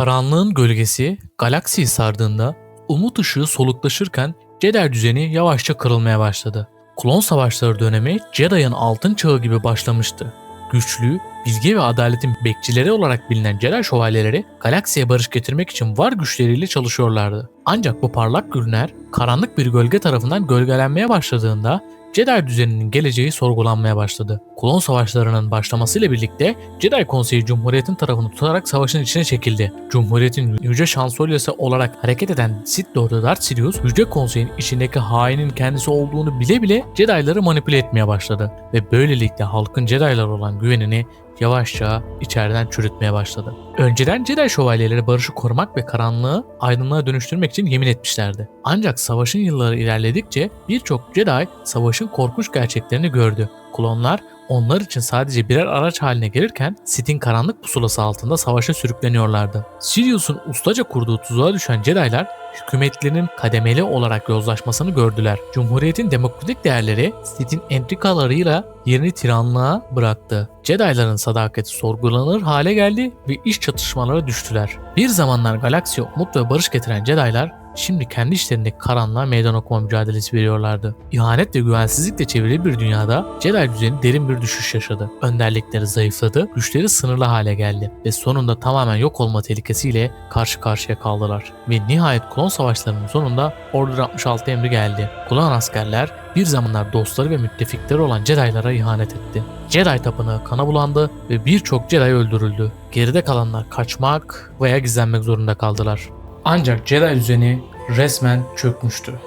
Karanlığın gölgesi galaksiyi sardığında umut ışığı soluklaşırken Jedi düzeni yavaşça kırılmaya başladı. Klon savaşları dönemi Jedi'ın altın çağı gibi başlamıştı. Güçlü, bilge ve adaletin bekçileri olarak bilinen Jedi şövalyeleri galaksiye barış getirmek için var güçleriyle çalışıyorlardı. Ancak bu parlak günler karanlık bir gölge tarafından gölgelenmeye başladığında Jedi düzeninin geleceği sorgulanmaya başladı. Klon savaşlarının başlamasıyla birlikte Jedi Konseyi Cumhuriyet'in tarafını tutarak savaşın içine çekildi. Cumhuriyet'in yüce şansölyesi olarak hareket eden Sith Lord'u Darth Sidious, Yüce Konsey'in içindeki hainin kendisi olduğunu bile bile Jedi'ları manipüle etmeye başladı. Ve böylelikle halkın Jedi'lar olan güvenini yavaşça içeriden çürütmeye başladı. Önceden Jedi şövalyeleri barışı korumak ve karanlığı aydınlığa dönüştürmek için yemin etmişlerdi. Ancak savaşın yılları ilerledikçe birçok Jedi savaşın korkunç gerçeklerini gördü. Klonlar onlar için sadece birer araç haline gelirken Sith'in karanlık pusulası altında savaşa sürükleniyorlardı. Sidious'un ustaca kurduğu tuzağa düşen Jedi'lar hükümetlerinin kademeli olarak yozlaşmasını gördüler. Cumhuriyetin demokratik değerleri Sith'in entrikalarıyla yerini tiranlığa bıraktı. Jedi'ların sadakati sorgulanır hale geldi ve iş çatışmalara düştüler. Bir zamanlar galaksiye umut ve barış getiren Jedi'lar şimdi kendi işlerindeki karanlığa meydan okuma mücadelesi veriyorlardı. İhanet ve güvensizlikle çevrili bir dünyada Jedi düzeni derin bir düşüş yaşadı. Önderlikleri zayıfladı, güçleri sınırlı hale geldi ve sonunda tamamen yok olma tehlikesiyle karşı karşıya kaldılar. Ve nihayet klon savaşlarının sonunda Order 66 emri geldi. Klon askerler bir zamanlar dostları ve müttefikleri olan Jedi'lara ihanet etti. Jedi tapınağı kana bulandı ve birçok Jedi öldürüldü. Geride kalanlar kaçmak veya gizlenmek zorunda kaldılar. Ancak Jedi düzeni resmen çökmüştü.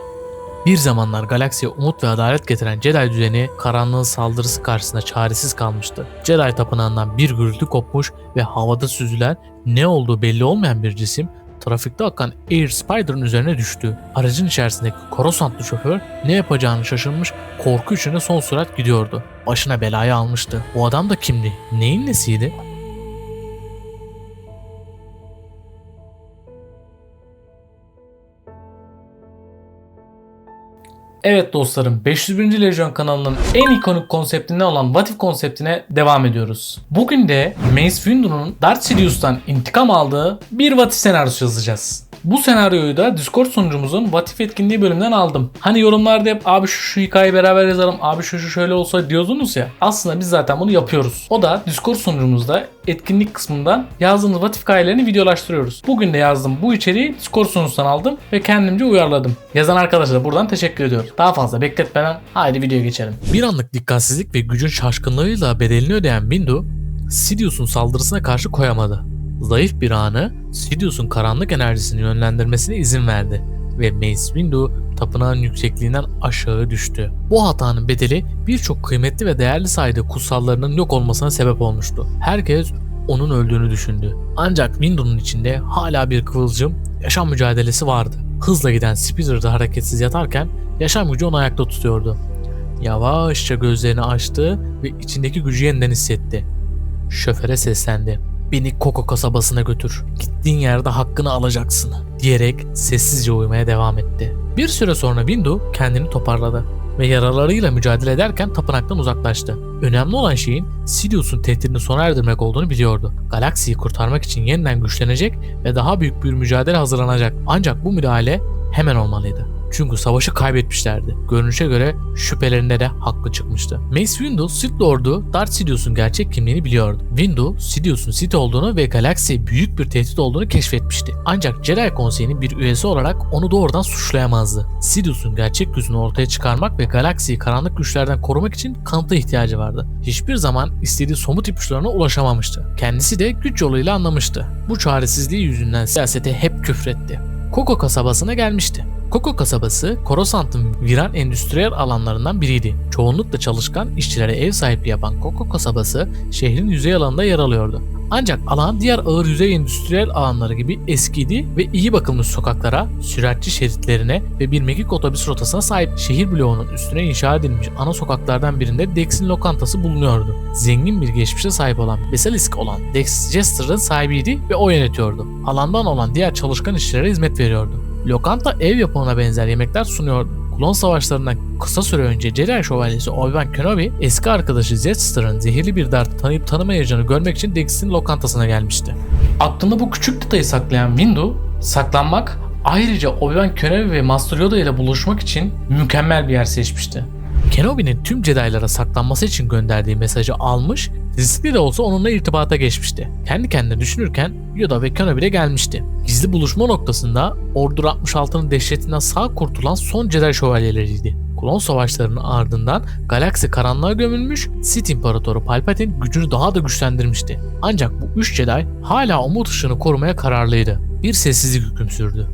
Bir zamanlar galaksiye umut ve adalet getiren Jedi düzeni karanlığın saldırısı karşısında çaresiz kalmıştı. Jedi tapınağından bir gürültü kopmuş ve havada süzülen ne olduğu belli olmayan bir cisim trafikte akan Air Spider'ın üzerine düştü. Aracın içerisindeki Coruscantlı şoför ne yapacağını şaşırmış korku içinde son sürat gidiyordu. Başına belayı almıştı. O adam da kimdi? Neyin nesiydi? Evet dostlarım 501. Lejyon kanalının en ikonik konseptinden olan What If konseptine devam ediyoruz. Bugün de Mace Windu'nun Darth Sidious'tan intikam aldığı bir What If senaryosu yazacağız. Bu senaryoyu da Discord sunucumuzun What If etkinliği bölümünden aldım. Hani yorumlarda hep abi şu, şu hikayeyi beraber yazalım, abi şu şu şöyle olsa diyordunuz ya. Aslında biz zaten bunu yapıyoruz. O da Discord sunucumuzda etkinlik kısmından yazdığınız What If hikayelerini videolaştırıyoruz. Bugün de yazdım bu içeriği Discord sunucusundan aldım ve kendimce uyarladım. Yazan arkadaşlara buradan teşekkür ediyorum. Daha fazla bekletmeden haydi videoya geçelim. Bir anlık dikkatsizlik ve gücün şaşkınlığıyla bedelini ödeyen Windu, Sidious'un saldırısına karşı koyamadı. Zayıf bir anı Sidious'un karanlık enerjisini yönlendirmesine izin verdi ve Mace Windu tapınağın yüksekliğinden aşağı düştü. Bu hatanın bedeli birçok kıymetli ve değerli saydığı kutsallarının yok olmasına sebep olmuştu. Herkes onun öldüğünü düşündü. Ancak Windu'nun içinde hala bir kıvılcım, yaşam mücadelesi vardı. Hızla giden Spider'da hareketsiz yatarken yaşam gücü onu ayakta tutuyordu. Yavaşça gözlerini açtı ve içindeki gücü yeniden hissetti. Şoföre seslendi. Beni Koko kasabasına götür. Gittiğin yerde hakkını alacaksın diyerek sessizce uyumaya devam etti. Bir süre sonra Windu kendini toparladı ve yaralarıyla mücadele ederken tapınaktan uzaklaştı. Önemli olan şeyin Sidious'un tehdidini sona erdirmek olduğunu biliyordu. Galaksiyi kurtarmak için yeniden güçlenecek ve daha büyük bir mücadele hazırlanacak. Ancak bu müdahale hemen olmalıydı. Çünkü savaşı kaybetmişlerdi. Görünüşe göre şüphelerinde de haklı çıkmıştı. Mace Windu, Sith Lord'u Darth Sidious'un gerçek kimliğini biliyordu. Windu, Sidious'un Sith olduğunu ve galaksiye büyük bir tehdit olduğunu keşfetmişti. Ancak Jedi Konseyi'nin bir üyesi olarak onu doğrudan suçlayamazdı. Sidious'un gerçek yüzünü ortaya çıkarmak ve galaksiyi karanlık güçlerden korumak için kanıta ihtiyacı vardı. Hiçbir zaman istediği somut ipuçlarına ulaşamamıştı. Kendisi de güç yoluyla anlamıştı. Bu çaresizliği yüzünden siyasete hep küfretti. Koko kasabasına gelmişti. Koko kasabası, Coruscant'ın viran endüstriyel alanlarından biriydi. Çoğunlukla çalışkan işçilere ev sahipliği yapan Koko kasabası şehrin yüzey alanında yer alıyordu. Ancak alan diğer ağır yüzey endüstriyel alanları gibi eskiydi ve iyi bakılmış sokaklara, süratçi şeritlerine ve bir mekik otobüs rotasına sahip şehir bloğunun üstüne inşa edilmiş ana sokaklardan birinde Dex'in lokantası bulunuyordu. Zengin bir geçmişe sahip olan Basilisk olan Dex Jester'ın sahibiydi ve o yönetiyordu. Alandan olan diğer çalışkan işçilere hizmet veriyordu. Lokanta ev yapımına benzer yemekler sunuyordu. Klon savaşlarından kısa süre önce Jedi Şövalyesi Obi-Wan Kenobi eski arkadaşı Jetster'ın zehirli bir dart tanıyıp tanımayacağını görmek için Dex'in lokantasına gelmişti. Aklında bu küçük detayı saklayan Windu, saklanmak ayrıca Obi-Wan Kenobi ve Master Yoda ile buluşmak için mükemmel bir yer seçmişti. Kenobi'nin tüm Jedi'lara saklanması için gönderdiği mesajı almış, riskli de olsa onunla irtibata geçmişti. Kendi kendine düşünürken Yoda ve Kenobi de gelmişti. Gizli buluşma noktasında Order 66'nın dehşetinden sağ kurtulan son Jedi şövalyeleriydi. Klon savaşlarının ardından galaksi karanlığa gömülmüş, Sith İmparatoru Palpatine gücünü daha da güçlendirmişti. Ancak bu üç Jedi hala umut ışığını korumaya kararlıydı. Bir sessizlik hüküm sürdü.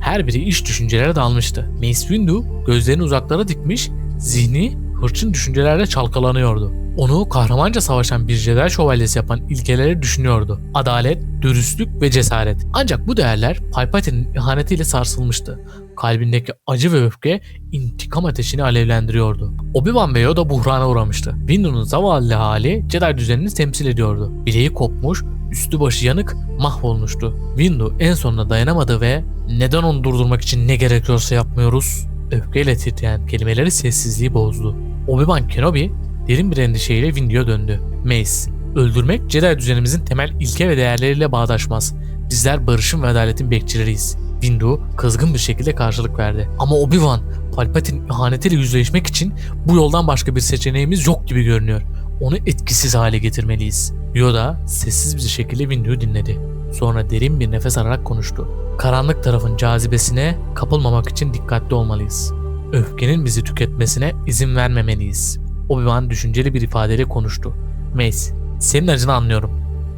Her biri iş düşüncelere dalmıştı. Mace Windu gözlerini uzaklara dikmiş, zihni hırçın düşüncelerle çalkalanıyordu. Onu kahramanca savaşan bir Jedi şövalyesi yapan ilkeleri düşünüyordu. Adalet, dürüstlük ve cesaret. Ancak bu değerler Palpatine'in ihanetiyle sarsılmıştı. Kalbindeki acı ve öfke intikam ateşini alevlendiriyordu. Obi-Wan ve Yoda buhrana uğramıştı. Windu'nun zavallı hali Jedi düzenini temsil ediyordu. Bileği kopmuş, üstü başı yanık, mahvolmuştu. Windu en sonunda dayanamadı ve neden onu durdurmak için ne gerekiyorsa yapmıyoruz? Öfkeyle titreyen kelimeleri sessizliği bozdu. Obi-Wan Kenobi derin bir endişeyle Windu'ya döndü. Mace, öldürmek Jedi düzenimizin temel ilke ve değerleriyle bağdaşmaz. Bizler barışın ve adaletin bekçileriyiz. Windu kızgın bir şekilde karşılık verdi. Ama Obi-Wan, Palpatine ihanetiyle yüzleşmek için bu yoldan başka bir seçeneğimiz yok gibi görünüyor. Onu etkisiz hale getirmeliyiz. Yoda sessiz bir şekilde Windu'yu dinledi. Sonra derin bir nefes alarak konuştu. Karanlık tarafın cazibesine kapılmamak için dikkatli olmalıyız. Öfkenin bizi tüketmesine izin vermemeliyiz. Obi-Wan düşünceli bir ifadeyle konuştu. Mace, senin acını anlıyorum.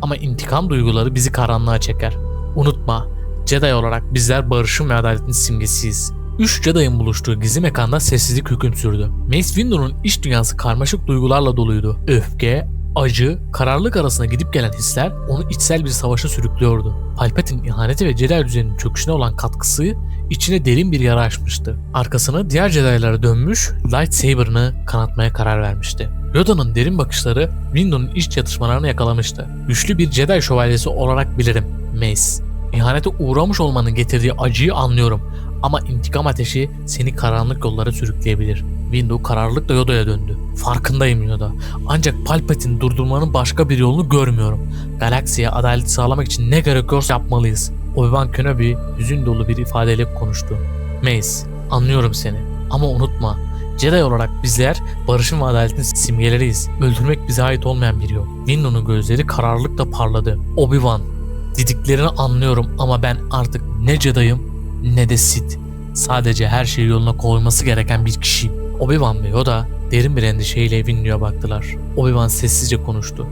Ama intikam duyguları bizi karanlığa çeker. Unutma, Jedi olarak bizler barışın ve adaletin simgesiyiz. Üç Jedi'ın buluştuğu gizli mekanda sessizlik hüküm sürdü. Mace Windu'nun iç dünyası karmaşık duygularla doluydu. Öfke, acı, kararlılık arasında gidip gelen hisler onu içsel bir savaşa sürüklüyordu. Palpatine'in ihaneti ve Jedi düzeninin çöküşüne olan katkısı içine derin bir yara açmıştı. Arkasını diğer Jedi'lara dönmüş, lightsaber'ını kanatmaya karar vermişti. Yoda'nın derin bakışları Windu'nun iç çatışmalarını yakalamıştı. Güçlü bir Jedi şövalyesi olarak bilirim, Mace. İhanete uğramış olmanın getirdiği acıyı anlıyorum ama intikam ateşi seni karanlık yollara sürükleyebilir. Windu kararlılıkla Yoda'ya döndü. Farkındayım Yoda. Ancak Palpatine durdurmanın başka bir yolunu görmüyorum. Galaksiye adaleti sağlamak için ne gerekiyorsa yapmalıyız. Obi-Wan Kenobi hüzün dolu bir ifadeyle konuştu. Mace, anlıyorum seni. Ama unutma, Jedi olarak bizler barışın ve adaletin simgeleriyiz. Öldürmek bize ait olmayan bir yol. Windu'nun gözleri kararlılıkla parladı. Obi-Wan, Didiklerini anlıyorum ama ben artık ne Jedi'yım ne de Sith. Sadece her şeyi yoluna koyması gereken bir kişiyim. Obi-Wan ve Yoda derin bir endişeyle Windu'ya baktılar. Obi-Wan sessizce konuştu.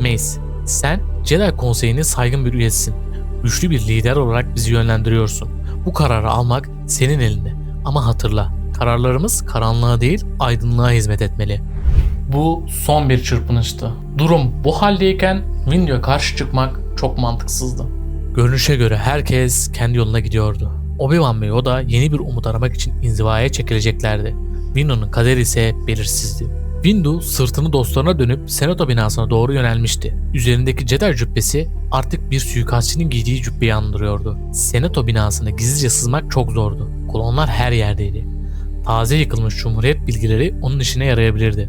Mace, sen Jedi Konseyi'nin saygın bir üyesisin. Güçlü bir lider olarak bizi yönlendiriyorsun. Bu kararı almak senin elinde. Ama hatırla, kararlarımız karanlığa değil aydınlığa hizmet etmeli. Bu son bir çırpınıştı. Durum bu haldeyken Windu'ya karşı çıkmak çok mantıksızdı. Görünüşe göre herkes kendi yoluna gidiyordu. Obi-Wan ve Yoda yeni bir umut aramak için inzivaya çekileceklerdi. Windu'nun kaderi ise belirsizdi. Windu sırtını dostlarına dönüp senato binasına doğru yönelmişti. Üzerindeki Jedi cübbesi artık bir suikastçının giydiği cübbeyi andırıyordu. Senato binasına gizlice sızmak çok zordu. Kolonlar her yerdeydi. Taze yıkılmış cumhuriyet bilgileri onun işine yarayabilirdi.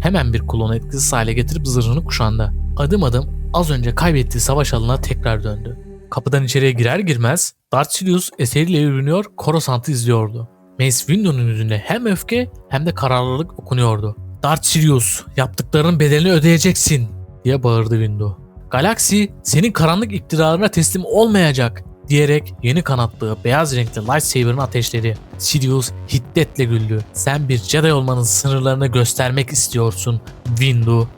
Hemen bir klonu etkisiz hale getirip zırhını kuşandı. Adım adım az önce kaybettiği savaş alanına tekrar döndü. Kapıdan içeriye girer girmez Darth Sidious eseriyle yürünüyor, Coruscant'ı izliyordu. Mace Windu'nun yüzünde hem öfke hem de kararlılık okunuyordu. Darth Sidious, yaptıklarının bedelini ödeyeceksin diye bağırdı Windu. Galaksi senin karanlık iktidarına teslim olmayacak diyerek yeni kanattığı beyaz renkli lightsaber'ını ateşledi. Sidious hiddetle güldü. Sen bir Jedi olmanın sınırlarını göstermek istiyorsun Windu.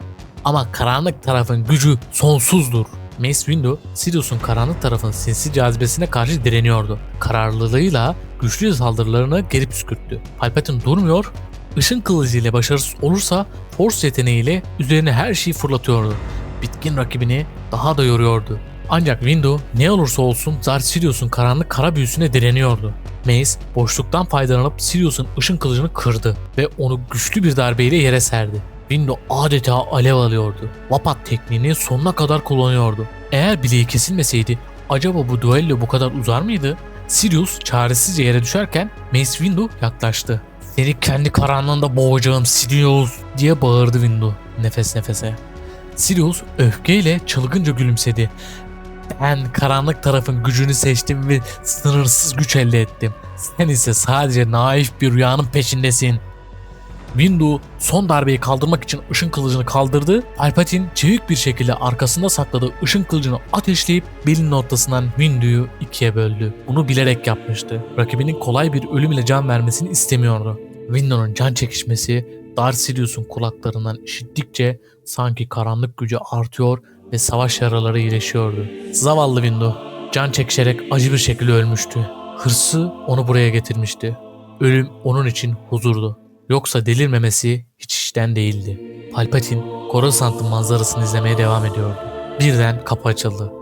Ama karanlık tarafın gücü sonsuzdur. Mace Windu, Sidious'un karanlık tarafın sinsi cazibesine karşı direniyordu. Kararlılığıyla güçlü saldırılarını geri püskürttü. Palpatine durmuyor, ışın kılıcıyla başarısız olursa Force yeteneğiyle üzerine her şeyi fırlatıyordu. Bitkin rakibini daha da yoruyordu. Ancak Windu ne olursa olsun Darth Sidious'un karanlık kara büyüsüne direniyordu. Mace boşluktan faydalanıp Sidious'un ışın kılıcını kırdı ve onu güçlü bir darbeyle yere serdi. Windu adeta alev alıyordu. Wapat tekniğini sonuna kadar kullanıyordu. Eğer bileği kesilmeseydi acaba bu duello bu kadar uzar mıydı? Sirius çaresizce yere düşerken Mace Windu yaklaştı. Seni kendi karanlığında boğacağım Sirius diye bağırdı Windu nefes nefese. Sirius öfkeyle çılgınca gülümsedi. Ben karanlık tarafın gücünü seçtim ve sınırsız güç elde ettim. Sen ise sadece naif bir rüyanın peşindesin. Windu son darbeyi kaldırmak için ışın kılıcını kaldırdı. Palpatine çevik bir şekilde arkasında sakladığı ışın kılıcını ateşleyip belinin ortasından Windu'yu ikiye böldü. Bunu bilerek yapmıştı. Rakibinin kolay bir ölüm ile can vermesini istemiyordu. Windu'nun can çekişmesi Darth Sidious'un kulaklarından işittikçe sanki karanlık gücü artıyor ve savaş yaraları iyileşiyordu. Zavallı Windu can çekişerek acı bir şekilde ölmüştü. Hırsı onu buraya getirmişti. Ölüm onun için huzurdu. Yoksa delirmemesi hiç işten değildi. Palpatine, Coruscant'ın manzarasını izlemeye devam ediyordu. Birden kapı açıldı.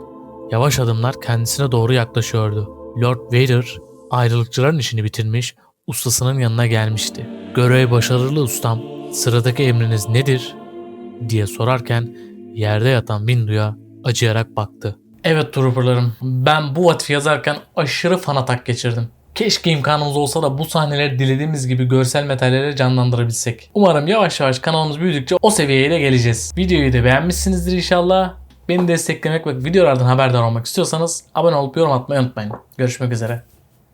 Yavaş adımlar kendisine doğru yaklaşıyordu. Lord Vader, ayrılıkçıların işini bitirmiş, ustasının yanına gelmişti. Görev başarılı ustam, sıradaki emriniz nedir? diye sorarken yerde yatan Windu'ya acıyarak baktı. Evet Trooper'larım, ben bu vatifi yazarken aşırı fan atak geçirdim. Keşke imkanımız olsa da bu sahneleri dilediğimiz gibi görsel materyallere canlandırabilsek. Umarım yavaş yavaş kanalımız büyüdükçe o seviyeye de geleceğiz. Videoyu da beğenmişsinizdir inşallah. Beni desteklemek ve videolardan haberdar olmak istiyorsanız abone olup yorum atmayı unutmayın. Görüşmek üzere.